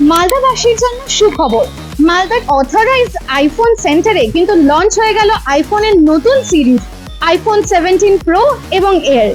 মালদাবাসীর জন্য সুখবর। মালদার অথরাইজ আইফোন সেন্টারে কিন্তু লঞ্চ হয়ে গেল আইফোনের নতুন সিরিজ আইফোন সেভেন্টিন প্রো এবং এয়ার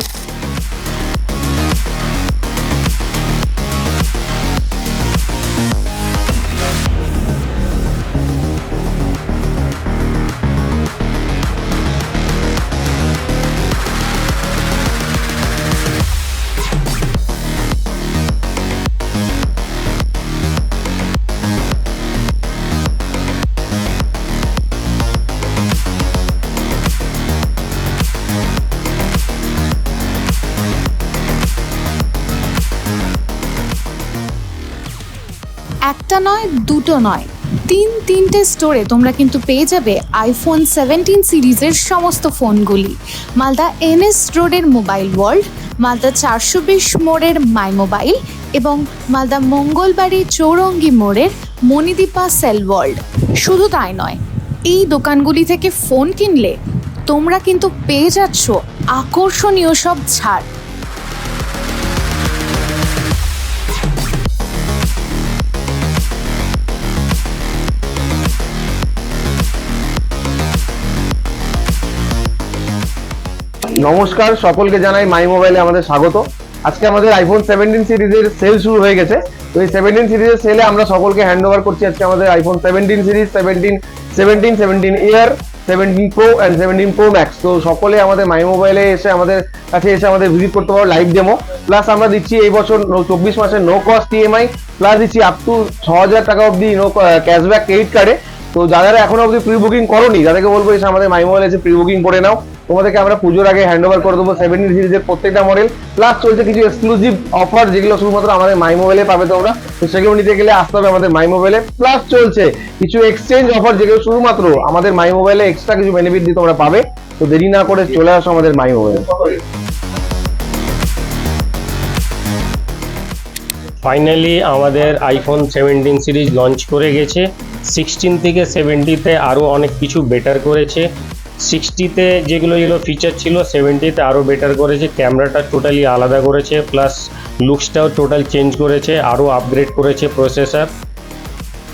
একটা নয়, দুটো নয়। তিন তিনটে স্টোরে তোমরা কিন্তু পেয়ে যাবে আইফোন সেভেন্টিন সিরিজের সমস্ত ফোনগুলি। মালদা এনএস রোডের মোবাইল ওয়ার্ল্ড মালদা চারশো বিশ মোড়ের মাই মোবাইল এবং মালদা মঙ্গলবাড়ি চৌরঙ্গি মোড়ের মণিদীপা সেল ওয়ার্ল্ড শুধু তাই নয়, এই দোকানগুলি থেকে ফোন কিনলে তোমরা কিন্তু পেয়ে যাচ্ছ আকর্ষণীয় সব ছাড়। নমস্কার, সকলকে জানাই মাই মোবাইলে আমাদের স্বাগত। আজকে আমাদের আইফোন সেভেন্টিন সিরিজের সেল শুরু হয়ে গেছে। তো এই সেভেন্টিন সিরিজের সেলে আমরা সকলকে হ্যান্ড ওভার করছি আজকে আমাদের iPhone seventeen series seventeen seventeen seventeen Air seventeen pro and seventeen pro max তো সকলে আমাদের মাই মোবাইলে এসে আমাদের কাছে এসে আমাদের ভিজিট করতে পারো লাইভ ডেমো প্লাস আমরা দিচ্ছি এই বছর চব্বিশ মাসের নো কস্ট ইএমআই প্লাস দিচ্ছি আপ টু ছ হাজার টাকা অবধি নো ক্যাশব্যাক ক্রেডিট কার্ডে তো যারা এখনও অবধি প্রি বুকিং করোনি, তাদেরকে বলব এসে আমাদের মাই মোবাইল এসে প্রি বুকিং করে নাও। তোমাদেরকে আমরা পুজোর আগে হ্যান্ড ওভার করে দেবো সেভেন্টিন সিরিজের প্রত্যেকটা মডেল প্লাস চলছে কিছু এক্সক্লুসিভ অফার যেগুলো শুধুমাত্র আমাদের মাই মোবাইলে পাবে তোমরা। তো সেগুলো নিতে গেলে আসতে হবে আমাদের মাই মোবাইলে প্লাস চলছে কিছু এক্সচেঞ্জ অফার যেগুলো শুধুমাত্র আমাদের মাই মোবাইলে এক্সট্রা কিছু বেনিফিট দিয়ে তোমরা পাবে। তো দেরি না করে চলে আসো আমাদের মাই মোবাইলে ফাইনালি আমাদের আইফোন সেভেন্টিন সিরিজ লঞ্চ করে গেছে। সিক্সটিন থেকে সেভেন্টিতে আরও অনেক কিছু বেটার করেছে। সিক্সটিতে যেগুলো যেগুলো ফিচার ছিল সেভেন্টিতে আরও বেটার করেছে। ক্যামেরাটা টোটালি আলাদা করেছে প্লাস লুকসটাও টোটাল চেঞ্জ করেছে আরও আপগ্রেড করেছে প্রসেসর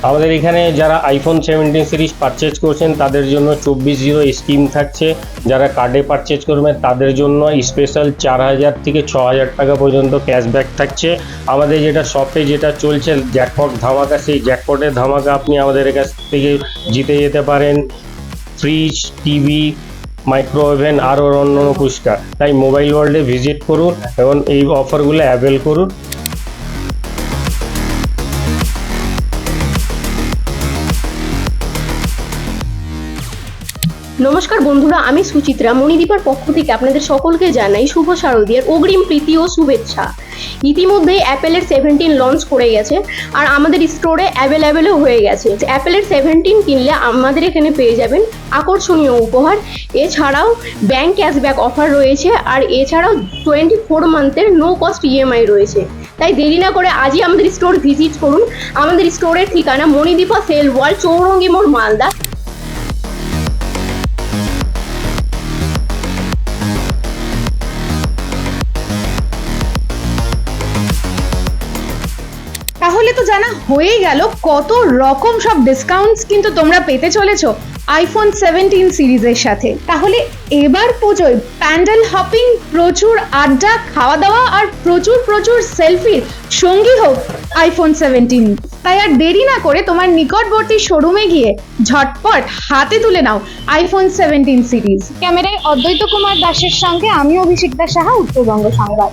আমাদের এখানে যারা আইফোন সেভেন্টিন সিরিজ পারচেজ করছেন, তাদের জন্য চব্বিশ জিরো স্কিম থাকছে। যারা কার্ডে পারচেজ করবেন, তাদের জন্য স্পেশাল চার হাজার থেকে ছ হাজার টাকা পর্যন্ত ক্যাশব্যাক থাকছে। আমাদের যেটা শপে যেটা চলছে জ্যাকপট ধামাকা, সেই জ্যাকপটের ধামাকা আপনি আমাদের কাছ থেকে জিতে যেতে পারেন। ফ্রিজ টিভি মাইক্রো ওভেন আরও অন্য অন্য পুরস্কার। তাই মোবাইল ওয়ার্ল্ডে ভিজিট করুন এবং এই অফারগুলো অ্যাভেল করুন। নমস্কার বন্ধুরা, আমি সুচিত্রা। মণিদীপার পক্ষ থেকে আপনাদের সকলকে জানাই শুভ শারদীয়ার অগ্রিম প্রীতি ও শুভেচ্ছা। ইতিমধ্যেই অ্যাপেলের সেভেন্টিন লঞ্চ করে গেছে আর আমাদের স্টোরে অ্যাভেলেবেলও হয়ে গেছে। অ্যাপেলের সেভেন্টিন কিনলে আমাদের এখানে পেয়ে যাবেন আকর্ষণীয় উপহার। এছাড়াও ব্যাংক ক্যাশব্যাক অফার রয়েছে আর এছাড়াও টোয়েন্টি ফোর মান্থের নো কস্ট ইএমআই রয়েছে। তাই দেরি না করে আজই আমাদের স্টোর ভিজিট করুন। আমাদের স্টোরের ঠিকানা মণিদীপা সেল ওয়ার্ল্ড চৌরঙ্গি মোড়, মালদা। তাহলে তো জানা হয়ে গেল কত রকম সব ডিসকাউন্টস কিন্তু তোমরা পেতে চলেছো আইফোন সেভেন্টিন সিরিজের সাথে। তাহলে এবার পুজোয় প্যান্ডেল হপিং, প্রচুর আড্ডা খাওয়া দাওয়া আর প্রচুর প্রচুর সেলফির সঙ্গী হোক আইফোন সেভেন্টিন তাই আর দেরি না করে তোমার নিকটবর্তী শোরুমে গিয়ে ঝটপট হাতে তুলে নাও আইফোন সেভেন্টিন সিরিজ। ক্যামেরায় অদ্বৈত কুমার দাসের সঙ্গে আমি অভিষেক দাস সাহা, উত্তরবঙ্গ সংবাদ।